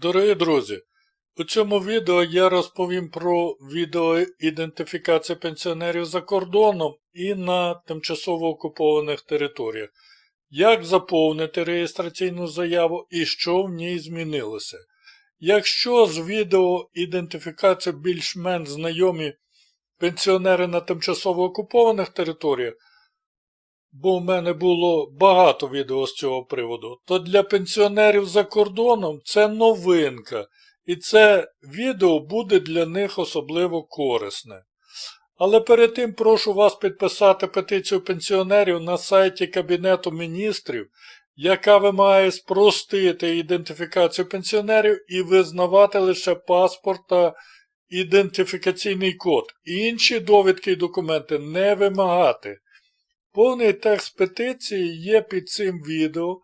Дорогі друзі, у цьому відео я розповім про відеоідентифікацію пенсіонерів за кордоном і на тимчасово окупованих територіях, як заповнити реєстраційну заяву і що в ній змінилося. Якщо з відеоідентифікацією більш-менш знайомі пенсіонери на тимчасово окупованих територіях, бо в мене було багато відео з цього приводу, то для пенсіонерів за кордоном це новинка, і це відео буде для них особливо корисне. Але перед тим прошу вас підписати петицію пенсіонерів на сайті Кабінету міністрів, яка вимагає спростити ідентифікацію пенсіонерів і визнавати лише паспорт та ідентифікаційний код. Інші довідки і документи не вимагати. Повний текст петиції є під цим відео.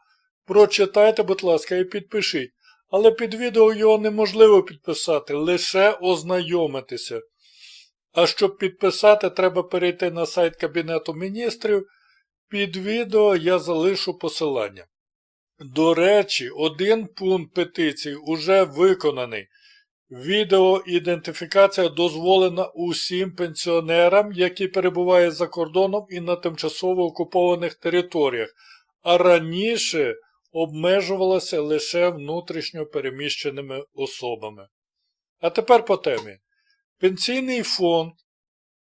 Прочитайте, будь ласка, і підпишіть. Але під відео його неможливо підписати, лише ознайомитися. А щоб підписати, треба перейти на сайт Кабінету міністрів. Під відео я залишу посилання. До речі, один пункт петиції уже виконаний. Відеоідентифікація дозволена усім пенсіонерам, які перебувають за кордоном і на тимчасово окупованих територіях, а раніше обмежувалася лише внутрішньо переміщеними особами. А тепер по темі. Пенсійний фонд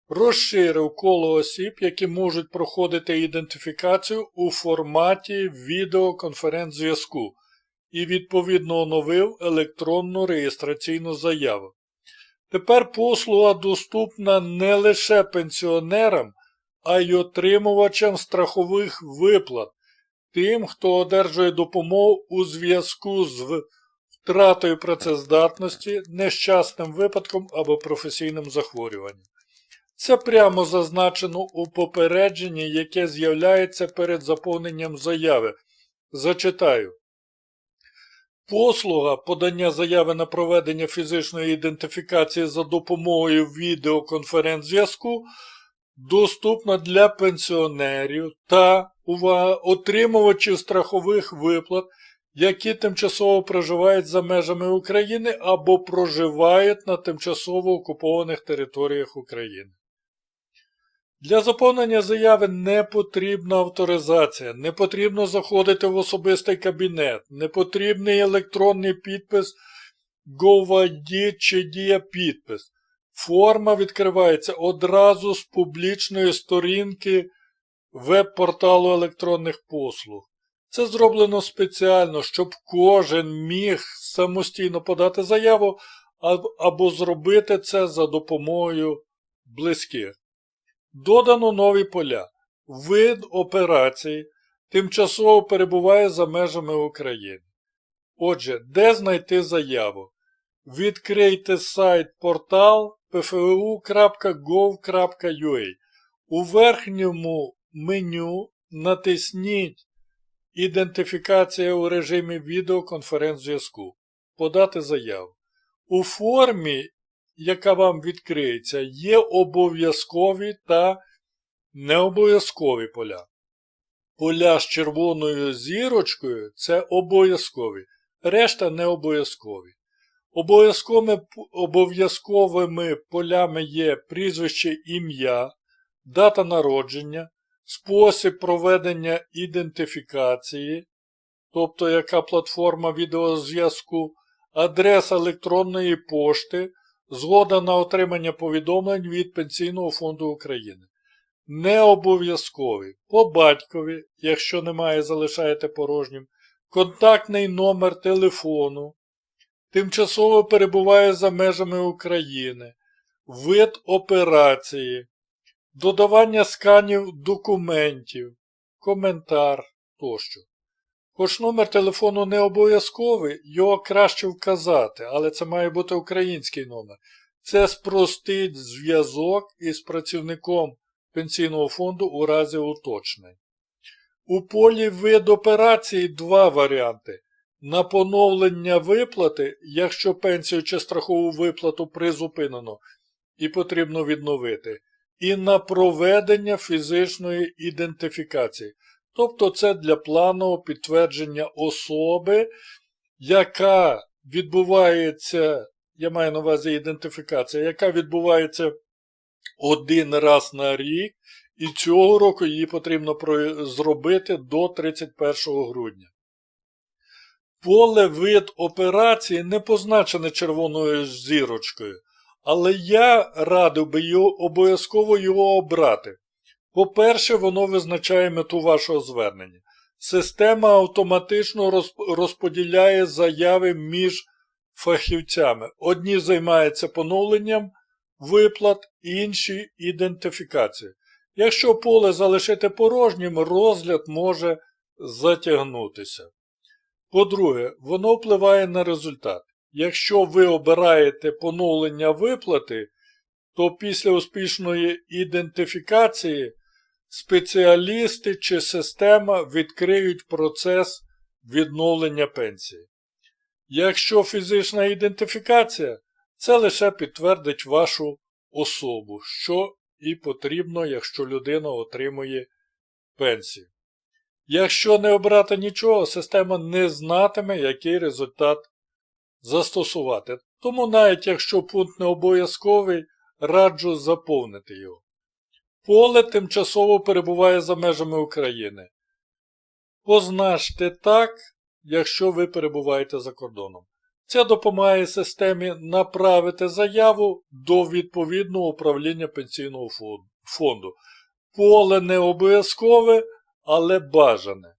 розширив коло осіб, які можуть проходити ідентифікацію у форматі відеоконференц-зв'язку і відповідно оновив електронну реєстраційну заяву. Тепер послуга доступна не лише пенсіонерам, а й отримувачам страхових виплат, тим, хто одержує допомогу у зв'язку з втратою працездатності, нещасним випадком або професійним захворюванням. Це прямо зазначено у попередженні, яке з'являється перед заповненням заяви. Зачитаю. Послуга подання заяви на проведення фізичної ідентифікації за допомогою відеоконференц-зв'язку доступна для пенсіонерів та увага, отримувачів страхових виплат, які тимчасово проживають за межами України або проживають на тимчасово окупованих територіях України. Для заповнення заяви не потрібна авторизація, не потрібно заходити в особистий кабінет, не потрібний електронний підпис GoVID чи дія-підпис. Форма відкривається одразу з публічної сторінки веб-порталу електронних послуг. Це зроблено спеціально, щоб кожен міг самостійно подати заяву або зробити це за допомогою близьких. Додано нові поля. Вид операції тимчасово перебуває за межами України. Отже, де знайти заяву? Відкрийте сайт портал pfu.gov.ua. У верхньому меню натисніть Ідентифікація у режимі відеоконференц-зв'язку. Подати заяву. У формі яка вам відкриється, є обов'язкові та необов'язкові поля. Поля з червоною зірочкою це обов'язкові, решта не обов'язкові. Обов'язковими полями є прізвище ім'я, дата народження, спосіб проведення ідентифікації, тобто яка платформа відеозв'язку, адреса електронної пошти, Згода на отримання повідомлень від Пенсійного фонду України. Не обов'язкові. По батькові, якщо немає, залишаєте порожнім. Контактний номер телефону. Тимчасово перебуває за межами України. Вид операції. Додавання сканів документів. Коментар тощо. Хоч номер телефону не обов'язковий, його краще вказати, але це має бути український номер. Це спростить зв'язок із працівником пенсійного фонду у разі уточнень. У полі вид операції два варіанти. На поновлення виплати, якщо пенсію чи страхову виплату призупинено і потрібно відновити, і на проведення фізичної ідентифікації. Тобто це для планового підтвердження особи, яка відбувається, я маю на увазі ідентифікація, яка відбувається один раз на рік, і цього року її потрібно зробити до 31 грудня. Поле вид операції не позначене червоною зірочкою, але я радив би обов'язково його обрати. По-перше, воно визначає мету вашого звернення. Система автоматично розподіляє заяви між фахівцями. Одні займаються поновленням виплат, інші ідентифікацією. Якщо поле залишити порожнім, розгляд може затягнутися. По-друге, воно впливає на результат. Якщо ви обираєте поновлення виплати, то після успішної ідентифікації спеціалісти чи система відкриють процес відновлення пенсії. Якщо фізична ідентифікація, це лише підтвердить вашу особу, що і потрібно, якщо людина отримує пенсію. Якщо не обрати нічого, система не знатиме, який результат застосувати. Тому навіть якщо пункт не обов'язковий, раджу заповнити його. Поле тимчасово перебуває за межами України. Позначте так, якщо ви перебуваєте за кордоном. Це допомагає системі направити заяву до відповідного управління пенсійного фонду. Поле не обов'язкове, але бажане.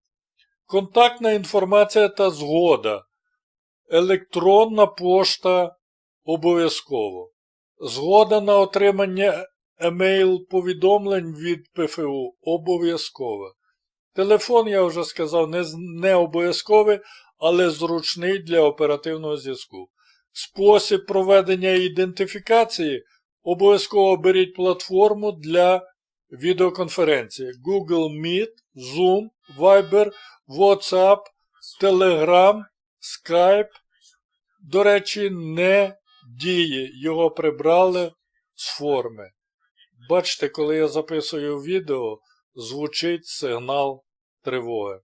Контактна інформація та згода. Електронна пошта обов'язково. Згода на отримання емейл-повідомлень від ПФУ обов'язково. Телефон, я вже сказав, не, не обов'язковий, але зручний для оперативного зв'язку. Спосіб проведення ідентифікації обов'язково беріть платформу для відеоконференції Google Meet, Zoom, Viber, WhatsApp, Telegram, Skype. До речі, не діє, його прибрали з форми. Бачите, коли я записую відео, звучить сигнал тривоги.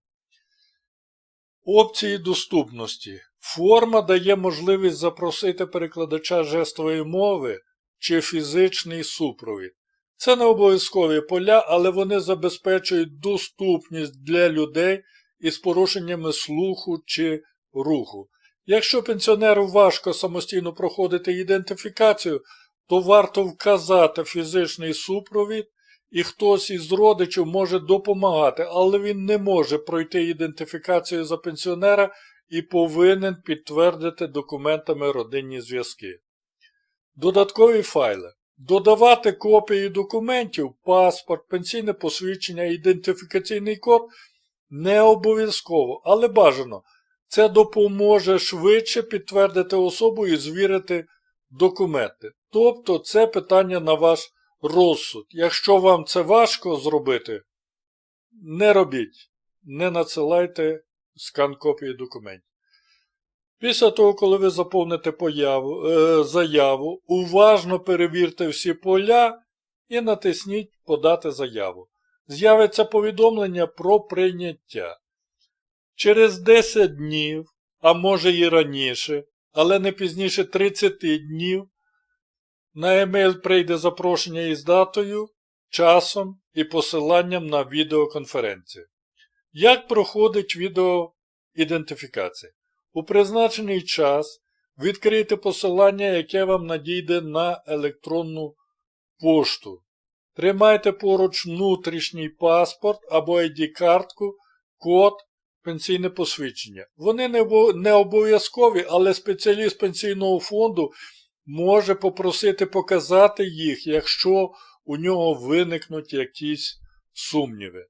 Опції доступності. Форма дає можливість запросити перекладача жестової мови чи фізичний супровід. Це не обов'язкові поля, але вони забезпечують доступність для людей із порушеннями слуху чи руху. Якщо пенсіонеру важко самостійно проходити ідентифікацію, то варто вказати фізичний супровід, і хтось із родичів може допомагати, але він не може пройти ідентифікацію за пенсіонера і повинен підтвердити документами родинні зв'язки. Додаткові файли. Додавати копії документів, паспорт, пенсійне посвідчення, ідентифікаційний код не обов'язково, але бажано. Це допоможе швидше підтвердити особу і звірити документи. Тобто це питання на ваш розсуд. Якщо вам це важко зробити, не робіть, не надсилайте скан копії документів. Після того, коли ви заповните появу, е, заяву, уважно перевірте всі поля і натисніть Подати заяву. З'явиться повідомлення про прийняття. Через 10 днів, а може і раніше, але не пізніше 30 днів, на емейл прийде запрошення із датою, часом і посиланням на відеоконференцію. Як проходить відеоідентифікація? У призначений час відкрийте посилання, яке вам надійде на електронну пошту. Тримайте поруч внутрішній паспорт або ID-картку, код, пенсійне посвідчення. Вони не обов'язкові, але спеціаліст пенсійного фонду може попросити показати їх, якщо у нього виникнуть якісь сумніви.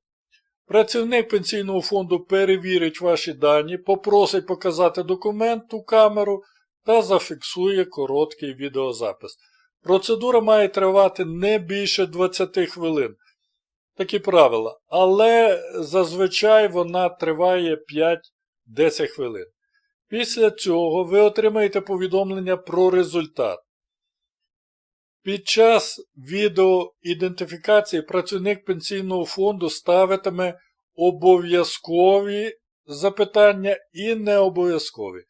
Працівник пенсійного фонду перевірить ваші дані, попросить показати документ у камеру та зафіксує короткий відеозапис. Процедура має тривати не більше 20 хвилин. Такі правила. Але зазвичай вона триває 5-10 хвилин. Після цього ви отримаєте повідомлення про результат. Під час відеоідентифікації працівник пенсійного фонду ставитиме обов'язкові запитання і необов'язкові.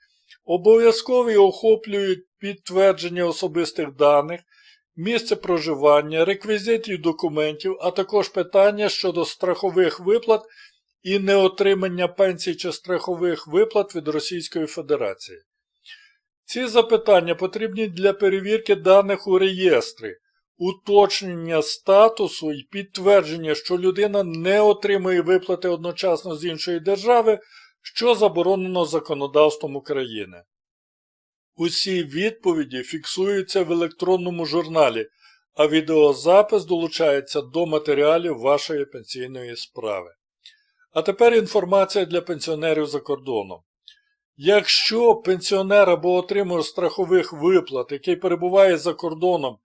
Обов'язкові охоплюють підтвердження особистих даних, місце проживання, реквізитів документів, а також питання щодо страхових виплат і неотримання пенсій чи страхових виплат від Російської Федерації. Ці запитання потрібні для перевірки даних у реєстрі, уточнення статусу і підтвердження, що людина не отримує виплати одночасно з іншої держави, що заборонено законодавством України. Усі відповіді фіксуються в електронному журналі, а відеозапис долучається до матеріалів вашої пенсійної справи. А тепер інформація для пенсіонерів за кордоном. Якщо пенсіонер або отримує страхових виплат, який перебуває за кордоном,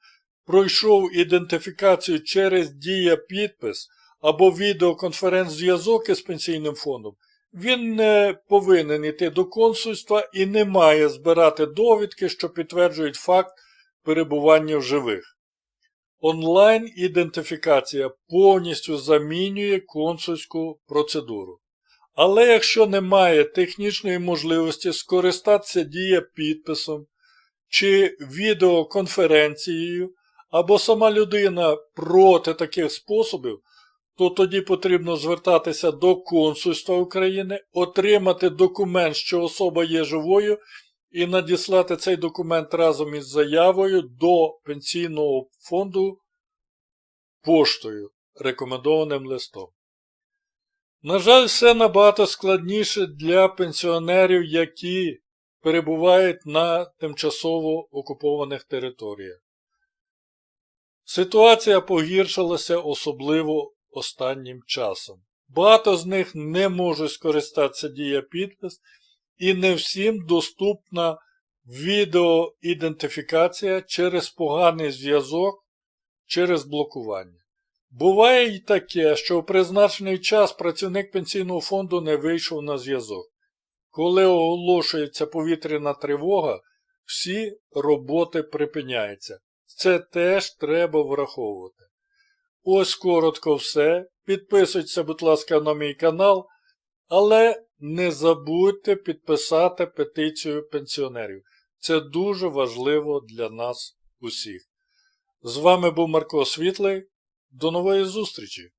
пройшов ідентифікацію через дія підпис або відеоконференц-зв'язок із пенсійним фондом, він не повинен йти до консульства і не має збирати довідки, що підтверджують факт перебування в живих. Онлайн-ідентифікація повністю замінює консульську процедуру. Але якщо немає технічної можливості скористатися дія підписом чи відеоконференцією, або сама людина проти таких способів, то тоді потрібно звертатися до консульства України, отримати документ, що особа є живою, і надіслати цей документ разом із заявою до пенсійного фонду поштою, рекомендованим листом. На жаль, все набагато складніше для пенсіонерів, які перебувають на тимчасово окупованих територіях. Ситуація погіршилася особливо останнім часом. Багато з них не можуть скористатися дія підпис, і не всім доступна відеоідентифікація через поганий зв'язок, через блокування. Буває й таке, що у призначений час працівник пенсійного фонду не вийшов на зв'язок. Коли оголошується повітряна тривога, всі роботи припиняються. Це теж треба враховувати. Ось коротко все. Підписуйтеся, будь ласка, на мій канал, але не забудьте підписати петицію пенсіонерів. Це дуже важливо для нас усіх. З вами був Марко Світлий. До нової зустрічі!